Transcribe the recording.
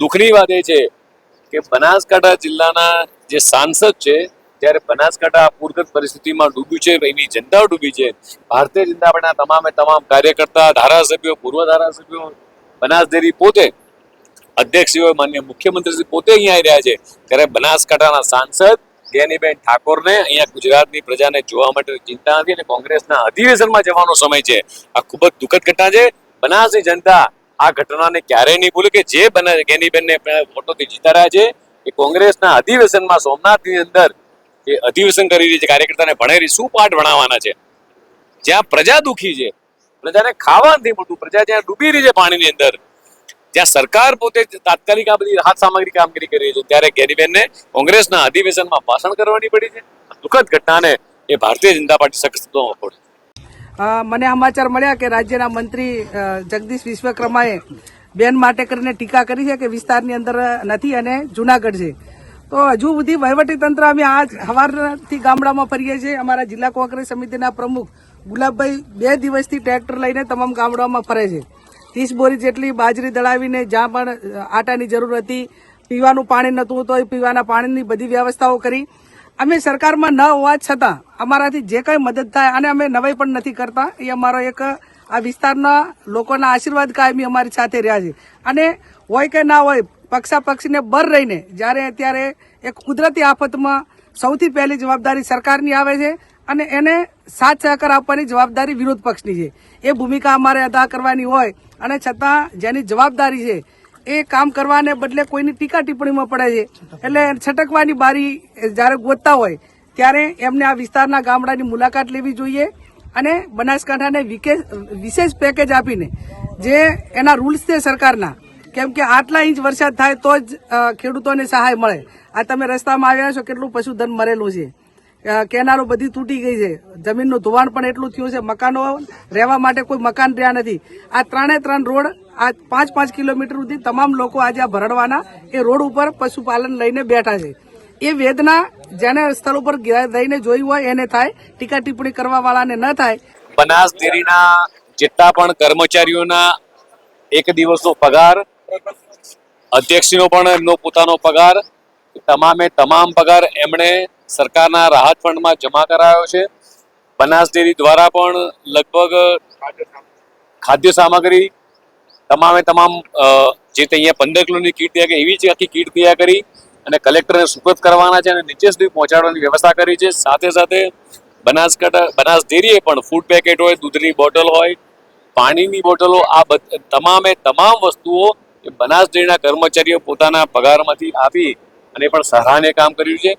દુઃખની વાત એ છે કે બનાસકાંઠા જિલ્લાના જે સાંસદ છે, ત્યારે બનાસકાંઠા પૂરગત પરિસ્થિતિમાં ડૂબ્યું છે, એની જનતા ડૂબી છે. ભારતીય જનતા પાર્ટીના તમામે તમામ કાર્યકર્તા, ધારાસભ્યો, પૂર્વ ધારાસભ્યો બનાસ ડેરી પોતે અધ્યક્ષીઓ માન્ય મુખ્યમંત્રી પોતે અહીંયા આવી રહ્યા છે. ત્યારે બનાસકાંઠાના સાંસદ જ્ઞાનીબેન ઠાકોરને અહીંયા ગુજરાતની પ્રજાને જોવા માટે ચિંતા નથી અને કોંગ્રેસના અધિવેશનમાં જવાનો સમય છે. આ ખૂબ જ દુઃખદ ઘટના છે. બનાસની જનતા આ ઘટનાને ક્યારેય નહીં ભૂલે કે જે બને ગેનીબેનને ફોટોથી વોટોથી રહ્યા છે એ કોંગ્રેસના અધિવેશનમાં સોમનાથની અંદર જે અધિવેશન કરી રહી છે, કાર્યકર્તાને ભણેરી શું પાઠ ભણાવવાના છે? જ્યાં પ્રજા દુખી છે, પ્રજાને ખાવા નથી મળતું પ્રજા જ્યાં ડૂબી રહી છે પાણીની અંદર જ્યાં સરકાર પોતે તાત્કાલિક આ બધી રાહત સામગ્રી કામગીરી કરી રહી છે. ત્યારે ગેરીબેનને કોંગ્રેસના અધિવેશનમાં ભાષણ કરવાની પડી છે. દુઃખદ ઘટનાને એ ભારતીય જનતા પાર્ટી સખત પડે મને સમાચાર મળ્યા કે રાજ્યના મંત્રી જગદીશ વિશ્વકર્માએ બેન માટે કરીને ટીકા કરી છે કે વિસ્તારની અંદર નથી અને જુનાગઢ છે. તો હજુ સુધી વહીવટી તંત્ર અમે આજ સવારથી ગામડામાં ફરીએ છીએ. અમારા જિલ્લા કોંગ્રેસ સમિતિના પ્રમુખ ગુલાબભાઈ બે દિવસથી ટ્રેક્ટર લઈને તમામ ગામડાઓમાં ફરે છે. ત્રીસ બોરી જેટલી બાજરી દળાવીને જ્યાં પણ આટાની જરૂર હતી, પીવાનું પાણી નહોતું તો એ પીવાના પાણીની બધી વ્યવસ્થાઓ કરી. અમે સરકારમાં ન હોવા છતાં અમારાથી જે કંઈ મદદ થાય અને અમે નવાઈ પણ નથી કરતા, એ અમારો એક, આ વિસ્તારના લોકોના આશીર્વાદ કાયમી અમારી સાથે રહ્યા છે. અને હોય કે ના હોય પક્ષા પક્ષીને બર રહીને જ્યારે અત્યારે એક કુદરતી આફતમાં સૌથી પહેલી જવાબદારી સરકારની આવે છે અને એને સાથ સહકાર આપવાની જવાબદારી વિરોધ પક્ષની છે. એ ભૂમિકા અમારે અદા કરવાની હોય અને છતાં જેની જવાબદારી છે એ કામ કરવાને બદલે કોઈની ટીકા ટિપ્પણીમાં પડે છે. એટલે છટકવાની બારી જ્યારે ગોતતા હોય, ત્યારે એમને આ વિસ્તારના ગામડાની મુલાકાત લેવી જોઈએ અને બનાસકાંઠાને વિશેષ પેકેજ આપીને જે એના રૂલ્સ છે સરકારના, કેમ કે આટલા ઇંચ વરસાદ થાય તો જ ખેડૂતોને સહાય મળે. આ તમે રસ્તામાં આવ્યા છો કેટલું પશુધન મરેલું છે. કેનારો બધી તૂટી ગઈ છે. જમીનનું ધોવાણ પણ એટલું થયું છે. મકાનો રહેવા માટે કોઈ મકાન રહ્યા નથી. આ ત્રણે ત્રણ રોડ આ પાંચ પાંચ કિલોમીટર સુધી તમામ લોકો આજે આ ભરડવાના એ રોડ ઉપર પશુપાલન લઈને બેઠા છે. એ વેદના જેને સ્થળ ઉપર દઈને જોઈ હોય એને થાય, ટીકા ટિપ્પણી કરવા વાળાને ન થાય. બનાસ ડેરીના જેટલા પણ કર્મચારીઓના એક દિવસનો પગાર, અધ્યક્ષનો પણ એમનો પોતાનો પગાર, તમામે તમામ પગાર એમણે સરકારના રાહત ફંડમાં જમા કરાયો છે. બનાસ ડેરી દ્વારા પણ લગભગ ખાદ્ય સામગ્રી તમામે તમામ જે તે અહીંયા પંદર કિલોની કીટ તૈયાર કરી, એવી જ આખી કીટ તૈયાર કરી અને કલેક્ટરને સુપ્રત કરવાના છે અને નીચે સુધી પહોંચાડવાની વ્યવસ્થા કરી છે. સાથે સાથે બનાસકાંઠા, બનાસ ડેરીએ પણ ફૂડ પેકેટ હોય, દૂધની બોટલ હોય, પાણીની બોટલો, આ તમામે તમામ વસ્તુઓ બનાસ ડેરીના કર્મચારીઓ પોતાના પગારમાંથી આપી અને પણ સરાહનીય કામ કર્યું છે.